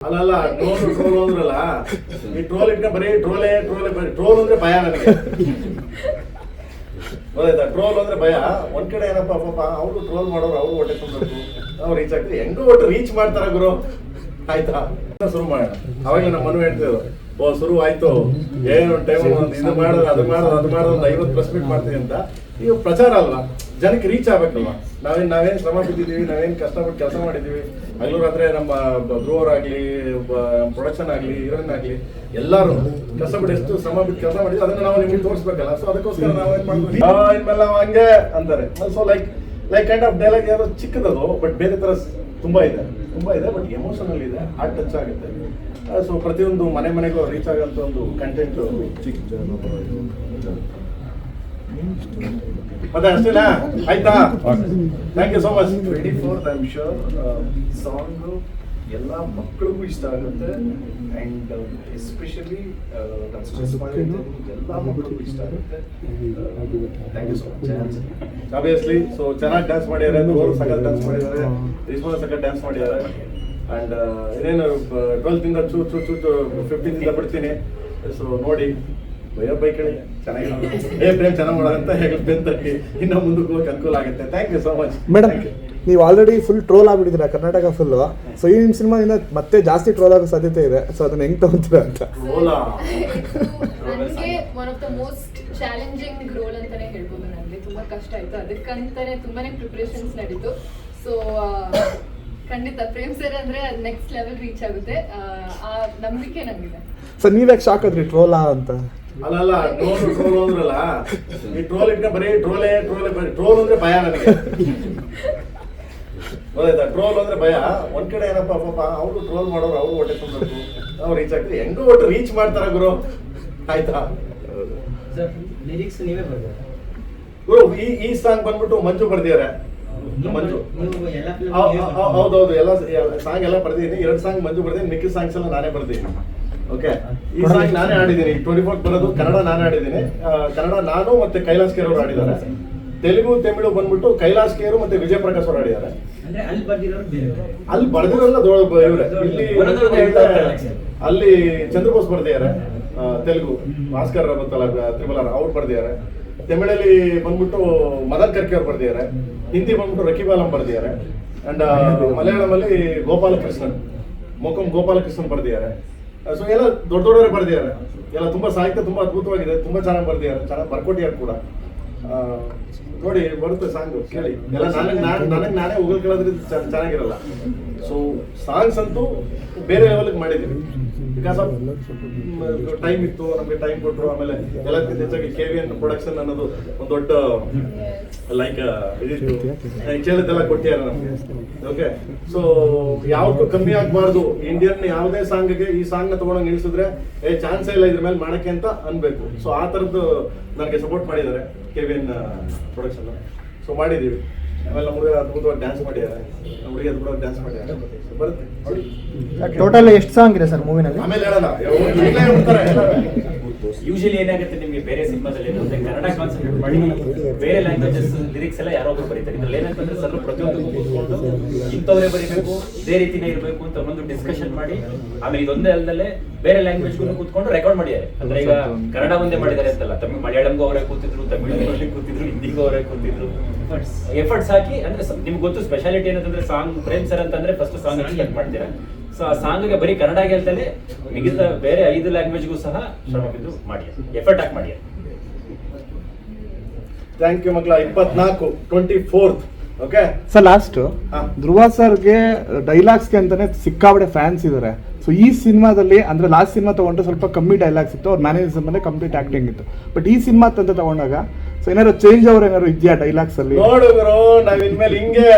ಅಲ್ಲಲ್ಲ troll troll ಅಂದ್ರಲ್ಲ? ಈ ಟ್ರೋಲ್ ಇಟ್ಟ ಬರೀ ಟ್ರೋಲೇ ಟ್ರೋಲೇ ಬರೀ ಟ್ರೋಲ್ ಅಂದ್ರೆ ಭಯ ನನಗೆ. ಟ್ರೋಲ್ ಅಂದ್ರೆ ಭಯ. ಒಂದ್ ಕಡೆ ಏನಪ್ಪ, ಪಾಪ, ಅವರು ಟ್ರೋಲ್ ಮಾಡೋರು, ಅವ್ರು ಹೊಟ್ಟೆ ತುಂಬಬೇಕು. ಅವ್ರು ರೀಚ್ ಆಗ್ತೀವಿ ಹೆಂಗೋ ಒಟ್ಟು ರೀಚ್ ಮಾಡ್ತಾರ ಗುರು. ಆಯ್ತಾ? ಶುರು ಮಾಡೋಣ ಅವಾಗ ನಮ್ಮ ಮನು ಹೇಳ್ತಿದ್ರು. ಓ, ಶುರು ಆಯ್ತು. ಏನು ಟೈಮ್ ಇದು ಮಾಡೋದು ಅದು ಮಾಡೋದು ಅದು ಮಾಡೋದು ಐವತ್ತು ಪ್ಲಸ್ ಮೀಟ್ ಅಂತ. ಈಗ ಪ್ರಚಾರ ಅಲ್ವಾ? ಜನಕ್ಕೆ ರೀಚ್ ಆಗ್ಬೇಕಲ್ವಾ ನಾವೇನ್ ನಾವೇನ್ ಶ್ರಮ ಬಿದ್ದಿದ್ದೀವಿ ನಾವೇನ್ ಕಷ್ಟಪಟ್ಟು ಕೆಲಸ ಮಾಡಿದ್ದೀವಿ ಹಗಲು ನಮ್ಮ ನಮ್ಮ ಆಗ್ಲಿ ಪ್ರೊಡಕ್ಷನ್ ಆಗ್ಲಿ ಹೀರೋಯಿನ್ ಆಗ್ಲಿ ಎಲ್ಲರೂ ಕಷ್ಟಪಟ್ಟು ಎಷ್ಟು ಶ್ರಮ ಬಿಟ್ಟು ಕೆಲಸ ಮಾಡಿದ್ವಿ ಅದನ್ನ ನಾವು ನಿಮ್ಗೆ ತೋರಿಸ್ಬೇಕಲ್ಲ ಸೊ ಅದಕ್ಕೋಸ್ಕರ ನಾವು ಏನ್ ಮಾಡ್ತೀವಿ ನಾವು ಹಂಗೆ ಅಂತಾರೆ so like like kind of dialogue ಯಾರೋ ಚಿಕ್ಕದದು ಬಟ್ ಬೇರೆ ತರ ತುಂಬಾ ಇದೆ ತುಂಬಾ ಇದೆ ಬಟ್ ಎಮೋಷನಲ್ ಇದೆ ಹಾರ್ಟ್ ಟಚ್ ಆಗುತ್ತೆ ಸೊ ಪ್ರತಿಯೊಂದು ಮನೆ ಮನೆಗೂ ರೀಚ್ ಆಗಂತ ಒಂದು ಕಂಟೆಂಟ್ ಮತ್ತೆ ಅಷ್ಟೇನಾ? ಆಯ್ತಾ? Thank you so much twenty fourth I am sure ಈ ಸಾಂಗ್ ಎಲ್ಲ ಮಕ್ಕಳಿಗೂ ಇಷ್ಟ ಆಗುತ್ತೆ. ಆ್ಯಂಡ್ ಎಸ್ಪೆಷಲಿ ಎಲ್ಲ ಮಕ್ಕಳಿಗೂ ಇಷ್ಟ ಆಗುತ್ತೆ. Thank you so much obviously so ಚೆನ್ನಾಗಿ ಡ್ಯಾನ್ಸ್ ಮಾಡಿದ್ದಾರೆ. ಅವರು ಸಖತ್ ಡ್ಯಾನ್ಸ್ ಮಾಡಿದ್ದಾರೆ. ರಿಸ್ಮಾನ್ ಸಖತ್ ಡ್ಯಾನ್ಸ್ ಮಾಡಿದ್ದಾರೆ. ಅಂಡ್ ಏನೇನು ಟ್ವೆಲ್ತ್ ಇಂದ ಚೂ ಚೂ ಚೂ ಫಿಫ್ಟೀನ್ ಇಂದ ಬಿಡ್ತೀನಿ. ಸೊ ನೋಡಿ. ಬೈಯರ್ ಬೈಕ್ ಹೇಳಿ ಚೆನ್ನಾಗಿ ಏ ಪ್ರೇಮ್ ಚೆನ್ನಾಗಿ ಮಾಡೋದಂತ ಹೇಳುತ್ತೆ ಅಂತ ಇನ್ನು ಮುಂದಕ್ಕೆ ಹೋಗಕ್ಕೆ ಅನುಕೂಲ ಆಗುತ್ತೆ. Thank you so much madam ನೀವು ಆಲ್ರೆಡಿ ಫುಲ್ ಟ್ರೋಲ್ ಆಗ್ಬಿಟ್ಟಿದ್ದೀರಾ ಕರ್ನಾಟಕ ಫುಲ್ ಸೊ ಈ ನಿಮ್ಮ ಸಿನಿಮಾದಿಂದ ಮತ್ತೆ ಜಾಸ್ತಿ ಟ್ರೋಲ್ ಆಗೋ ಸಾಧ್ಯತೆ ಇದೆ. ಸೊ ಅದನ್ನ ಹೆಂಗ್ ತಗೊಂತೀರಾ ಅಂತ? ನನಗೆ one of the most challenging role ಅಂತಾನೆ ಹೇಳ್ಬೋದು ನನಗೆ ತುಂಬಾ ಕಷ್ಟ ಆಯ್ತು. ಅದಕ್ಕಂತಾನೆ ತುಂಬಾನೇ ಪ್ರಿಪರೇಷನ್ಸ್ ನಡೀತು. ಸೊ ಖಂಡಿತ ಪ್ರೇಮ್ ಸರ್ ಅಂದ್ರೆ ನೆಕ್ಸ್ಟ್ ಲೆವೆಲ್ ರೀಚ್ ಆಗುತ್ತೆ. ಆ, ನಂಬಿಕೆ ನಂಬಿಕೆ ಸರ್ ಸೊ ನೀವ್ಯಾಕೆ ಶಾಕ್ ಆದ್ರಿ ಟ್ರೋಲಾ ಅಂತ? ಅಲ್ಲಲ್ಲ ಟ್ರೋಲ್ ಟ್ರೋಲ್ ಅಂದ್ರಲ್ಲ? ಈ ಟ್ರೋಲ್ ಇಟ್ಟ ಬರೀ ಟ್ರೋಲೇ ಟ್ರೋಲೇ ಬರೀ ಟ್ರೋಲ್ ಅಂದ್ರೆ ಭಯ ನನಗೆ. ಗೊತ್ತಾಯ್ತಾ? ಟ್ರೋಲ್ ಅಂದ್ರೆ ಭಯ. ಒಂದ್ ಕಡೆ ಏನಪ್ಪ ಪಾಪ ಅವರು ಟ್ರೋಲ್ ಮಾಡೋರು ಅವ್ರು ಹೊಟ್ಟೆ ತುಂಬಬೇಕು. ನಾವು ರೀಚ್ ಆಗ್ತೀವಿ ಹೆಂಗೋ ಒಟ್ಟು ರೀಚ್ ಮಾಡ್ತಾರ ಗುರು. ಆಯ್ತಾ? ಲಿರಿಕ್ಸ್ ನೀವೇ ಬರ್ತಾರೆ ಗುರು ಈ ಈ ಸಾಂಗ್ ಬಂದ್ಬಿಟ್ಟು ಮಂಜು ಬರ್ದಿದ್ದಾರೆ. ಮಂಜು? ಹೌದೌದು. ಎಲ್ಲ ಸಾಂಗ್ ಎಲ್ಲ ಬರ್ದಿದ್ದೀನಿ. ಎರಡು ಸಾಂಗ್ ಮಂಜು ಬರ್ದಿದ್ದೀನಿ. ಮಿಕ್ಕಿ ಸಾಂಗ್ಸ್ ಎಲ್ಲ ನಾನೇ ಬರ್ದಿದ್ದೀನಿ. ಓಕೆ ಈ ಸಾಂಗ್ ನಾನೇ ಆಡಿದ್ದೀನಿ. ಟ್ವೆಂಟಿ ಫೋರ್ ಬರೋದು ಕನ್ನಡ ನಾನೇ ಆಡಿದ್ದೀನಿ. ಕನ್ನಡ ನಾನು ಮತ್ತೆ ಕೈಲಾಸ್ ಕೇರ್ ಅವರು ಆಡಿದ್ದಾರೆ. ತೆಲುಗು ತಮಿಳು ಬಂದ್ಬಿಟ್ಟು ಕೈಲಾಸ್ ಕೇರು ಮತ್ತೆ ವಿಜಯ ಪ್ರಕಾಶ್ ಅವರು ಆಡಿದ್ದಾರೆ. ಅಲ್ಲಿ ಅಲ್ಲಿ ಬರ್ದಿರೋಲ್ಲ ಇವ್ರೆ. ಇಲ್ಲಿ. ಅಲ್ಲಿ ಚಂದ್ರಬೋಸ್ ಬರ್ದಿದ್ದಾರೆ. ತೆಲುಗು. ಭಾಸ್ಕರ್ ಗೊತ್ತಲ್ಲ ತ್ರಿಬಲ ಅವ್ರು ಬರ್ದಿದ್ದಾರೆ. ತಮಿಳಲ್ಲಿ ಬಂದ್ಬಿಟ್ಟು ಮದನ್ ಕರ್ಕೆ ಅವ್ರು ಬರ್ದಿದ್ದಾರೆ. ಹಿಂದಿ ಬಂದ್ಬಿಟ್ಟು ರಕಿಬಾಲಂ ಬರ್ದಿದ್ದಾರೆ. ಅಂಡ್ ಮಲಯಾಳಮಲ್ಲಿ ಗೋಪಾಲಕೃಷ್ಣನ್ ಮೊಕಂ ಗೋಪಾಲಕೃಷ್ಣನ್ ಬರ್ದಿದ್ದಾರೆ. ಸೊ ಎಲ್ಲ ದೊಡ್ಡ ದೊಡ್ಡವರೇ ಬರ್ದಿದ್ದಾರೆ. ಎಲ್ಲ ತುಂಬ ಸಾಹಿತ್ಯ ತುಂಬ ಅದ್ಭುತವಾಗಿದೆ, ತುಂಬ ಚೆನ್ನಾಗಿ ಬರ್ದಿದ್ದಾರೆ, ಚೆನ್ನಾಗಿ ಬರ್ಕೊಟ್ಟಿದ್ದಾರೆ ಕೂಡ. ನೋಡಿ, ಬರುತ್ತೆ ಸಾಂಗ್, ಕೇಳಿ. ಎಲ್ಲ ನನಗೆ ನಾನು ನನಗೆ ನಾನೇ ಉಗುಲ್ ಕೇಳೋದ್ರಿಂದ ಚೆನ್ನಾಗಿರಲ್ಲ. ಸೊ ಸಾಂಗ್ಸ್ ಅಂತೂ ಬೇರೆ ಲೆವೆಲ್ಗೆ ಮಾಡಿದ್ದೀವಿ. ಬಿಕಾಸ್ ಆಫ್ ಟೈಮ್ ಇತ್ತು ನಮಗೆ ಟೈಮ್ ಕೊಟ್ಟರು ಆಮೇಲೆ ಎಲ್ಲದಕ್ಕಿಂತ ಹೆಚ್ಚಾಗಿ ಕೆ ವಿ ಎನ್ ಪ್ರೊಡಕ್ಷನ್ ಅನ್ನೋದು ಒಂದು ದೊಡ್ಡ ಲೈಕ್ ಇದಿತ್ತು ಕೇಳಿದ್ದೆಲ್ಲ ಕೊಟ್ಟಿದ್ದಾರೆ ನಮಗೆ. ಓಕೆ ಸೊ ಯಾವ್ದು ಕಮ್ಮಿ ಆಗಬಾರ್ದು ಇಂಡಿಯನ್ ಯಾವುದೇ ಸಾಂಗ್ಗೆ ಈ ಸಾಂಗ್ನ ತಗೊಂಡೋಗಿ ನಿಲ್ಸಿದ್ರೆ ಏ ಚಾನ್ಸ್ ಇಲ್ಲ ಇದ್ರ ಮೇಲೆ ಮಾಡಕ್ಕೆ ಅಂತ ಅನ್ಬೇಕು. ಸೊ ಆ ಥರದ್ದು ನನಗೆ ಸಪೋರ್ಟ್ ಮಾಡಿದ್ದಾರೆ K V N production so ಮಾಡಿದ್ದೀವಿ. ಆಮೇಲೆ ನಮ್ಮ ಹುಡುಗ ಅದ್ಭುತವಾಗಿ ಡ್ಯಾನ್ಸ್ ಮಾಡಿದ್ದಾರೆ ನಮ್ಮ ಹುಡುಗಿ ಅದ್ಭುತವಾಗಿ ಡ್ಯಾನ್ಸ್ ಬರುತ್ತೆ. ಟೋಟಲ್ ಎಷ್ಟು ಸಾಂಗ್ ಇದೆ ಸರ್ ಮೂವಿನಲ್ಲಿ ಆಮೇಲೆ ಹೇಳ್ತಾರೆ. ಯೂಶಲಿ ಏನಾಗುತ್ತೆ ನಿಮಗೆ ಬೇರೆ ಸಿನಿಮಾದಲ್ಲಿ ಏನಂದ್ರೆ ಕನ್ನಡ ಕಾನ್ಸಂಟ್ರೇಟ್ ಮಾಡಿ ಬೇರೆ ಲ್ಯಾಂಗ್ವೇಜಸ್ ಲಿರಿಕ್ಸ್ ಎಲ್ಲ ಯಾರೋ ಒಬ್ಬರು ಬರೀತಾರೆ. ಇದ್ರಲ್ಲಿ ಏನಂತಂದ್ರೆ ಸರ್ ಪ್ರತಿಯೊಂದು ಕೂತ್ಕೊಂಡು ಇಂಥವ್ರೇ ಬರೀಬೇಕು ಇದೇ ರೀತಿನೇ ಇರಬೇಕು ಅಂತ ಒಂದು ಡಿಸ್ಕಷನ್ ಮಾಡಿ ಆಮೇಲೆ ಇದೊಂದೇ ಅಲ್ಲದೆ ಬೇರೆ ಲ್ಯಾಂಗ್ವೇಜ್ಗೂ ಕೂತ್ಕೊಂಡು ರೆಕಾರ್ಡ್ ಮಾಡಿದ್ದಾರೆ. ಅಂದ್ರೆ ಈಗ ಕನ್ನಡ ಒಂದೇ ಮಾಡಿದ್ದಾರೆ ಅಂತಲ್ಲ ತಮಿಳು ಮಲಯಾಳಂಗೂ ಅವರೇ ಕೂತಿದ್ರು ತಮಿಳಿನಲ್ಲಿ ಕೂತಿದ್ರು ಹಿಂದಿಗೂ ಅವರೇ ಕೂತಿದ್ರು. ಎಫರ್ಟ್ಸ್ ಹಾಕಿ ಅಂದ್ರೆ ನಿಮ್ಗೆ ಗೊತ್ತು ಸ್ಪೆಷಾಲಿಟಿ ಏನಂತಂದ್ರೆ ಸಾಂಗ್ ಪ್ರೇಮ್ ಸರ್ ಅಂತಂದ್ರೆ ಫಸ್ಟ್ ಸಾಂಗ್ ಹೆಲ್ಪ್ ಮಾಡ್ತೀರಾ? ಸಾಂಗ್ಗೆ ಬರೀ ಕನ್ನಡ ಹೇಳ್ತಲೇ ಮಿಗಿದ ಬೇರೆ ಐದು ಲ್ಯಾಂಗ್ವೇಜ್ಗೂ ಸಹ ಶ್ರಮ ಬಿದ್ದು ಮಾಡಿ. ಎಫರ್ಟ್ ಹಾಕಿ ಮಾಡಿ. ಥ್ಯಾಂಕ್ ಯು ಮಕ್ಕಳ. ಇಪ್ಪತ್ನಾಲ್ಕು twenty fourth okay sir last. Dhruva ಸರ್ಗೆ ಡೈಲಾಗ್ಸ್ಗೆ ಅಂತಾನೆ ಸಿಕ್ಕಾಬಡೆ ಫ್ಯಾನ್ಸ್ ಇದ್ದಾರೆ ಸೊ ಈ ಸಿನಿಮಾದಲ್ಲಿ ಅಂದ್ರೆ ಲಾಸ್ಟ್ ಸಿನಿಮಾ ತಗೊಂಡ್ರೆ ಸ್ವಲ್ಪ ಕಮ್ಮಿ ಡೈಲಾಗ್ಸ್ ಇತ್ತು. ಅವ್ರ ಮ್ಯಾನೇಜರ್ ಮೇಲೆ ಕಂಪ್ಲೀಟ್ ಆಕ್ಟಿಂಗ್ ಇತ್ತು. ಬಟ್ ಈ ಸಿನಿಮಾ ಅಂತ ತಗೊಂಡಾಗ ಸೊ ಏನಾದ್ರು ಚೇಂಜ್ ಅವ್ರು ಏನಾದ್ರು ಇದೆಯಾ ಡೈಲಾಗ್ಸ್ ಅಲ್ಲಿ? ನೋಡು ಗುರು ನಾವ್ ಇನ್ಮೇಲೆ ಹಿಂಗೆ.